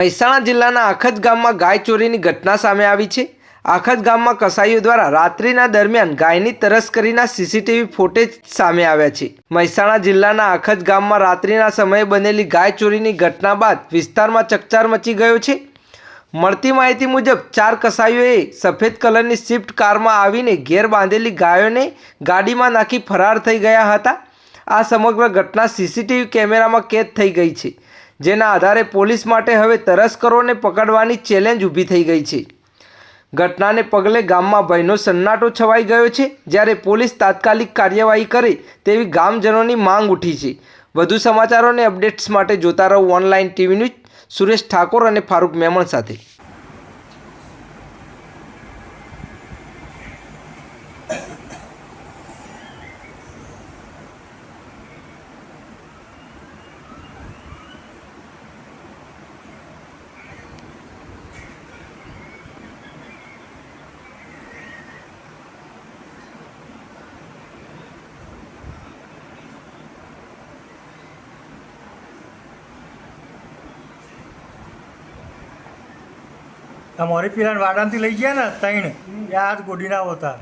મહેસાણા જિલ્લાના આખત ગામમાં ગાય ચોરીની ઘટના સામે આવી છે. આખત ગામમાં કસાઈઓ દ્વારા રાત્રિના દરમિયાન ગાયની તરસ્કરીના સીસીટીવી ફૂટેજ સામે આવ્યા છે. મહેસાણા જિલ્લાના આખત ગામમાં રાત્રિના સમયે બનેલી ગાય ચોરીની ઘટના બાદ વિસ્તારમાં ચકચાર મચી ગયો છે. મળતી માહિતી મુજબ, ચાર કસાઈઓએ સફેદ કલરની સ્વિફ્ટ કારમાં આવીને ઘેર બાંધેલી ગાયોને ગાડીમાં નાખી ફરાર થઈ ગયા હતા. આ સમગ્ર ઘટના સીસીટીવી કેમેરામાં કેદ થઈ ગઈ છે. જેના આધારે પોલીસ માટે હવે તરસ્કરોને પકડવાની ચેલેન્જ ઊભી થઈ ગઈ છે. ઘટનાને પગલે ગામમાં ભયનો સન્નાટો છવાઈ ગયો છે, જ્યારે પોલીસ તાત્કાલિક કાર્યવાહી કરે તેવી ગામજનોની માંગ ઉઠી છે. વધુ સમાચારો અને અપડેટ્સ માટે જોતા રહો online TV news, Suresh Thakor અને ફારૂક મેમણ સાથે. અમારી પેલા વાડાથી લઈ ગયા ને ત્રણ એ હાથ ગોડીના હતા